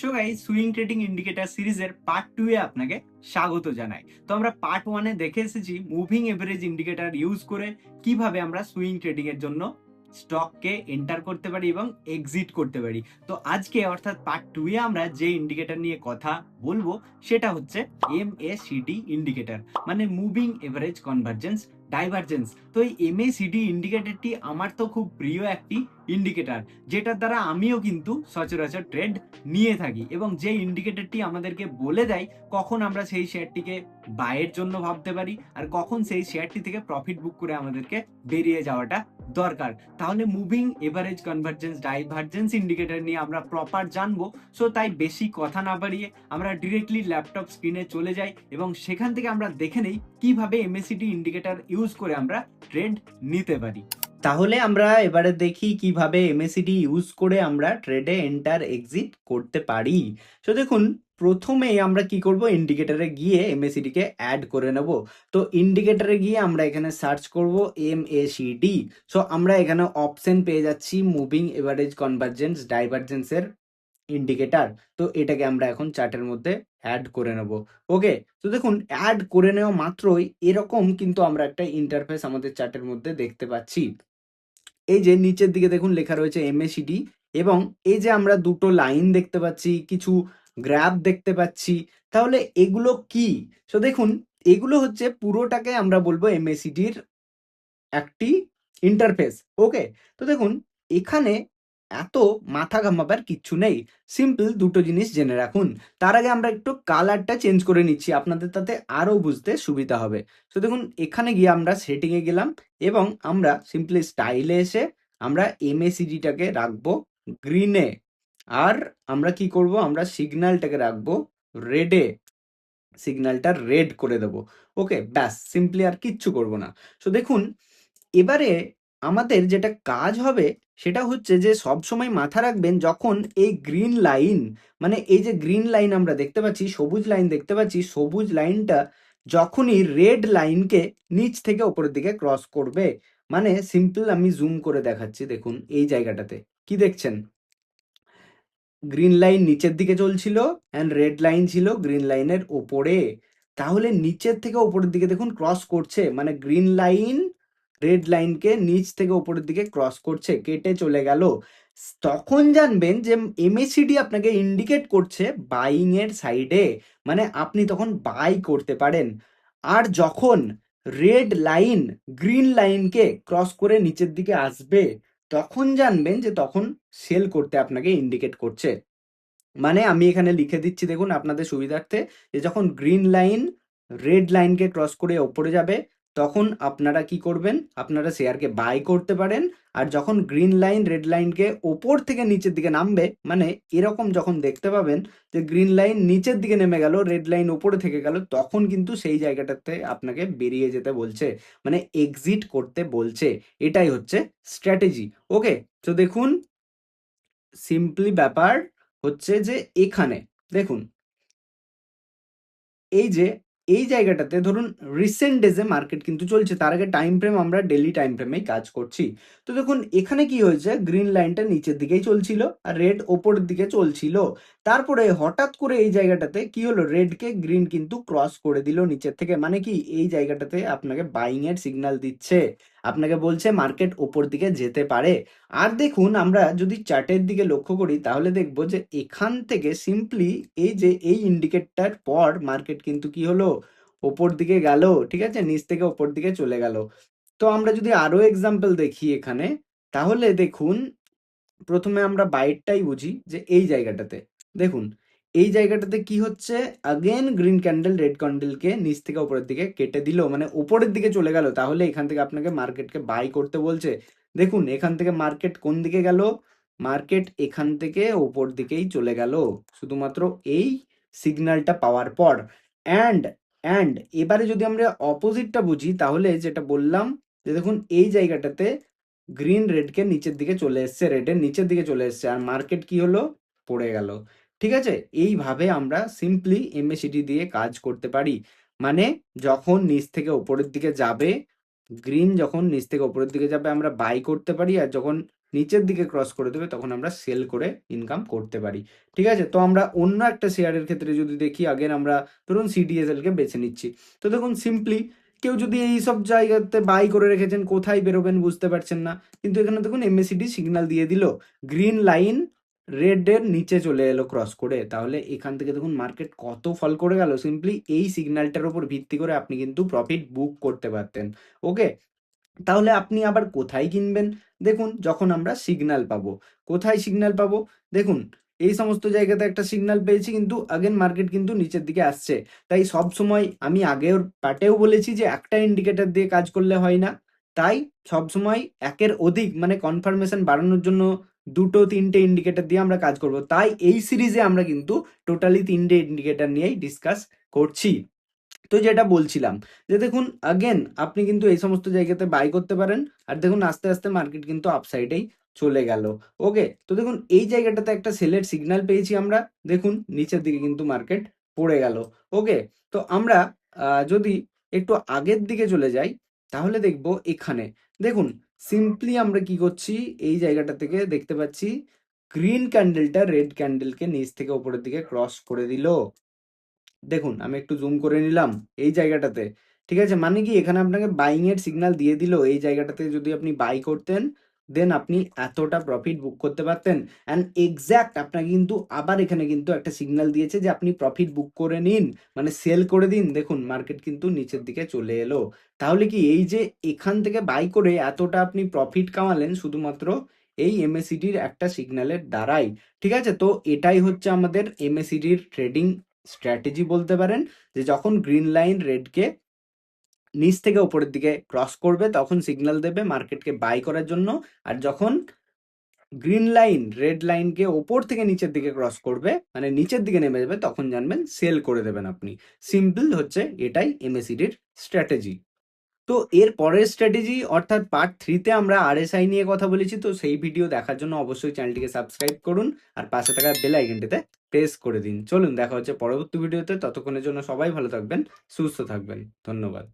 So swing trading indicator সিরিজের part two এ আপনাকে স্বাগত জানাই। তো আমরা পার্ট ওয়ানে দেখে এসেছি মুভিং এভারেজ ইন্ডিকেটর ইউজ করে কীভাবে আমরা সুইং ট্রেডিং এর জন্য স্টককে এন্টার করতে পারি এবং এক্সিট করতে পারি। তো আজকে অর্থাৎ পার্ট টু এ আমরা যে ইন্ডিকেটর নিয়ে কথা বলব, সেটা হচ্ছে এম এ সিডি ইন্ডিকেটর মানে মুভিং এভারেজ কনভার্জেন্স ডাইভারজেন্স তো এই এম এ সিডি ইন্ডিকেটরটি আমার তো খুব প্রিয় একটি ইন্ডিকেটর যেটার দ্বারা আমিও কিন্তু সচরাচর ট্রেড নিয়ে থাকি এবং যে ইন্ডিকেটরটি আমাদেরকে বলে দেয়, কখন আমরা সেই শেয়ারটিকে বাইয়ের জন্য ভাবতে পারি আর কখন সেই শেয়ারটি থেকে প্রফিট বুক করে আমাদেরকে বেরিয়ে যাওয়াটা দরকার। তাহলে moving average convergence divergence indicator নিয়ে আমরা প্রপার জানব সো তাই বেশি কথা না বাড়িয়ে আমরা ডিরেক্টলি ল্যাপটপ স্ক্রিনে চলে যাই এবং সেখান থেকে আমরা দেখে নেই কীভাবে এমএসিডি ইন্ডিকেটর ইউজ করে আমরা ট্রেড নিতে পারি। তাহলে আমরা এবারে দেখি কীভাবে এমএসিডি ইউজ করে আমরা ট্রেডে এন্টার এক্সিট করতে পারি। তো দেখুন, প্রথমে আমরা কি করব? ইন্ডিকেটরে গিয়ে এমএসিডি কে অ্যাড করে নেব। তো ইন্ডিকেটরে গিয়ে আমরা এখানে সার্চ করব এম সো আমরা এখানে অপশন পেয়ে যাচ্ছি মুভিং এভারেজ কনভার্জেন্স ডাইভারজেন্সের ইন্ডিকেটর তো এটাকে আমরা এখন চার্টের মধ্যে অ্যাড করে নেব। ওকে তো দেখুন অ্যাড করে নেওয়া মাত্রই এরকম কিন্তু আমরা একটা ইন্টারফেস আমাদের চার্টের মধ্যে দেখতে পাচ্ছি। এই যে নিচের দিকে দেখুন লেখা রয়েছে এমএসিডি এবং এই যে আমরা দুটো লাইন দেখতে পাচ্ছি, কিছু গ্রাফ দেখতে পাচ্ছি, তাহলে এগুলো কি? তো দেখুন, এগুলো হচ্ছে পুরোটাকে আমরা বলব এমএসিডির একটি ইন্টারফেস ওকে তো দেখুন, এখানে এত মাথা ঘামাবার কিচ্ছু নেই। সিম্পল দুটো জিনিস জেনে রাখুন। তার আগে আমরা একটু কালারটা চেঞ্জ করে নিচ্ছি। আপনাদের তাতে আরও বুঝতে সুবিধা হবে। তো দেখুন, এখানে গিয়ে আমরা সেটিংয়ে গেলাম এবং আমরা সিম্পলি স্টাইলে এসে আমরা এমএসিডিটাকে রাখব গ্রিনে আর আমরা কি করব? আমরা সিগন্যালটাকে রাখব রেডে সিগন্যালটা রেড করে দেবো। ওকে ব্যাস সিম্পলি আর কিচ্ছু করব না। সো দেখুন, এবারে আমাদের যেটা কাজ হবে সেটা হচ্ছে যে সব সময় মাথা রাখবেন যখন এই গ্রিন লাইন মানে এই যে গ্রিন লাইন আমরা দেখতে পাচ্ছি, সবুজ লাইন দেখতে পাচ্ছি, সবুজ লাইনটা যখনই রেড লাইনকে নিচ থেকে ওপরের দিকে ক্রস করবে মানে সিম্পল আমি জুম করে দেখাচ্ছি, দেখুন এই জায়গাটাতে, কি দেখছেন? গ্রিন লাইন নিচের দিকে চলছিল অ্যান্ড রেড লাইন ছিল গ্রিন লাইনের ওপরে তাহলে নিচের থেকে ওপরের দিকে দেখুন ক্রস করছে মানে গ্রিন লাইন রেড লাইনকে নিচ থেকে ওপরের দিকে ক্রস করছে, কেটে চলে গেল। তখন জানবেন যে এমএসিডি আপনাকে ইন্ডিকেট করছে বাইং এর সাইডে মানে আপনি তখন বাই করতে পারেন। আর যখন রেড লাইন, গ্রিন লাইনকে ক্রস করে নিচের দিকে আসবে, তখন জানবেন যে তখন সেল করতে আপনাকে ইন্ডিকেট করছে। মানে আমি এখানে লিখে দিচ্ছি, দেখুন আপনাদের সুবিধার্থে, যে যখন গ্রিন লাইন, রেড লাইনকে ক্রস করে ওপরে যাবে তখন আপনারা কি করবেন? আপনারা শেয়ারকে বাই করতে পারেন আর যখন গ্রিন লাইন রেড লাইনকে ওপর থেকে নিচের দিকে নামবে মানে এরকম যখন দেখতে পাবেন যে গ্রিন লাইন নিচের দিকে নেমে গেল রেড লাইন ওপরে থেকে গেল, তখন কিন্তু সেই জায়গাটাতে আপনাকে বেরিয়ে যেতে বলছে মানে এক্সিট করতে বলছে। এটাই হচ্ছে স্ট্র্যাটেজি ওকে তো দেখুন সিম্পলি ব্যাপার হচ্ছে যে এখানে, দেখুন, এই যে এই জায়গাটাতে ধরুন রিসেন্ট ডেজে মার্কেট কিন্তু চলছে, তার আগে টাইম ফ্রেম আমরা ডেলি টাইম ফ্রেমেই কাজ করছি। তো দেখুন, এখানে কি হয়েছে? গ্রিন লাইনটা নিচের দিকেই চলছিল, আর রেড ওপরের দিকে চলছিল। তারপরে হঠাৎ করে এই জায়গাটাতে কি হলো? রেডকে গ্রিন কিন্তু ক্রস করে দিল নিচের থেকে। মানে কি? এই জায়গাটাতে আপনাকে বাইং এর সিগন্যাল দিচ্ছে। আপনাকে বলছে মার্কেট ওপর দিকে যেতে পারে। আর দেখুন, আমরা যদি চার্টের দিকে লক্ষ্য করি, তাহলে দেখব যে এখান থেকে সিম্পলি এই যে এই ইন্ডিকেটটার পর মার্কেট কিন্তু কি হলো? ওপর দিকে গেল, ঠিক আছে? নিচ থেকে ওপর দিকে চলে গেল। তো আমরা যদি আরও এক্সাম্পল দেখি এখানে, তাহলে দেখুন, প্রথমে আমরা বাইটটাই বুঝি যে এই জায়গাটাতে। দেখুন এই জায়গাটাতে কি হচ্ছে? আগেন গ্রিন ক্যান্ডেল রেড ক্যান্ডেলকে নিচ থেকে উপরের দিকে কেটে দিল মানে উপরের দিকে চলে গেল। তাহলে এখান থেকে আপনাকে মার্কেটকে বাই করতে বলছে। দেখুন, এখান থেকে মার্কেট কোন দিকে গেল? মার্কেট এখান থেকে ওপর দিকেই চলে গেল। শুধুমাত্র এই সিগন্যালটা পাওয়ার পর। অ্যান্ড অ্যান্ড এবারে যদি আমরা অপোজিটটা বুঝি, তাহলে যেটা বললাম, যে দেখুন, এই জায়গাটাতে গ্রিন রেডকে নিচের দিকে চলে এসছে রেডের নিচের দিকে চলে এসছে। আর মার্কেট কি হলো? পড়ে গেল। ঠিক আছে? এইভাবে আমরা সিম্পলি এমএসিডি দিয়ে কাজ করতে পারি। মানে যখন নিচ থেকে ওপরের দিকে যাবে গ্রিন যখন নিচ থেকে ওপরের দিকে যাবে, আমরা বাই করতে পারি আর যখন নিচের দিকে ক্রস করে দেবে, তখন আমরা সেল করে ইনকাম করতে পারি। ঠিক আছে? তো আমরা অন্য একটা শেয়ারের ক্ষেত্রে যদি দেখি আগের আমরা ধরুন সিডিএসএল কে বেছে নিচ্ছি। তো দেখুন সিম্পলি কেউ যদি এই সব জায়গাতে বাই করে রেখেছেন, কোথায় বেরোবেন বুঝতে পারছেন না। কিন্তু এখানে দেখুন এমএসিডি সিগনাল দিয়ে দিল। গ্রিন লাইন রেড এর নিচে চলে এলো ক্রস করে, তাহলে এখান থেকে দেখুন মার্কেট কত ফল করে গেল। সিম্পলি এই সিগন্যালটার উপর ভিত্তি করে আপনি কিন্তু প্রফিট বুক করতে পারতেন। ওকে তাহলে আপনি আবার কোথায় কিনবেন? দেখুন, যখন আমরা সিগন্যাল পাবো। কোথায় সিগন্যাল পাবো? দেখুন, এই সমস্ত জায়গাতে একটা সিগন্যাল পেয়েছি, কিন্তু আগেন মার্কেট কিন্তু নিচের দিকে আসছে। তাই সব সময় আমি আগের পার্টেও বলেছি যে একটা ইন্ডিকেটর দিয়ে কাজ করলে হয় না। তাই সব সময় একের অধিক মানে কনফার্মেশন বাড়ানোর জন্য দুটো তিনটে ইন্ডিকেটর দিয়ে আমরা কাজ করব। তাই এই সিরিজে আমরা কিন্তু টোটালি তিনটে ইন্ডিকেটর নিয়েই ডিসকাস করছি। তো যেটা বলছিলাম যে দেখুন আগেন আপনি কিন্তু এই সমস্ত জায়গাতে বাই করতে পারেন আর দেখুন, আস্তে আস্তে মার্কেট কিন্তু আপসাইডেই চলে গেল। ওকে তো দেখুন, এই জায়গাটাতে একটা সেলের সিগন্যাল পেয়েছি আমরা। দেখুন, নিচের দিকে কিন্তু মার্কেট পড়ে গেল। ওকে তো আমরা যদি একটু আগের দিকে চলে যাই, তাহলে দেখব এখানে। দেখুন সিম্পলি আমরা কি করছি? এই জায়গাটা থেকে দেখতে পাচ্ছি গ্রিন ক্যান্ডেলটা রেড ক্যান্ডেলকে নিচ থেকে উপরের দিকে ক্রস করে দিল। দেখুন, আমি একটু জুম করে নিলাম এই জায়গাটাতে। ঠিক আছে? মানে কি? এখানে আপনাকে বাইং এর সিগনাল দিয়ে দিল। এই জায়গাটাতে যদি আপনি বাই করতেন দেন আপনি এতটা প্রফিট বুক করতে পারতেন। অ্যান্ড এক্স্যাক্ট আপনাকে কিন্তু আবার এখানে কিন্তু একটা সিগন্যাল দিয়েছে যে আপনি প্রফিট বুক করে নিন মানে সেল করে দিন। দেখুন মার্কেট কিন্তু নিচের দিকে চলে এলো। তাহলে কি এই যে এখান থেকে বাই করে এতটা আপনি প্রফিট কামালেন শুধুমাত্র এই এমএসিডির একটা সিগন্যালের দ্বারাই। ঠিক আছে? তো এটাই হচ্ছে আমাদের এমএসিডির ট্রেডিং স্ট্র্যাটেজি বলতে পারেন, যে যখন গ্রিন লাইন রেডকে নিচ থেকে উপরের দিকে ক্রস করবে, তখন সিগন্যাল দেবে মার্কেটকে বাই করার জন্য। আর যখন গ্রিন লাইন রেড লাইনকে ওপর থেকে নিচের দিকে ক্রস করবে মানে নিচের দিকে নেমে যাবে, তখন জানবেন সেল করে দেবেন আপনি। সিম্পল হচ্ছে এটাই এমএসিডির স্ট্র্যাটেজি তো এর পরের স্ট্র্যাটেজি অর্থাৎ পার্ট থ্রিতে আমরা আরএসআই নিয়ে কথা বলেছি, তো সেই ভিডিও দেখার জন্য অবশ্যই চ্যানেলটিকে সাবস্ক্রাইব করুন আর পাশে থাকা বেল আইকনটিতে প্রেস করে দিন। চলুন, দেখা হচ্ছে পরবর্তী ভিডিওতে ততক্ষণের জন্য সবাই ভালো থাকবেন, সুস্থ থাকবেন। ধন্যবাদ।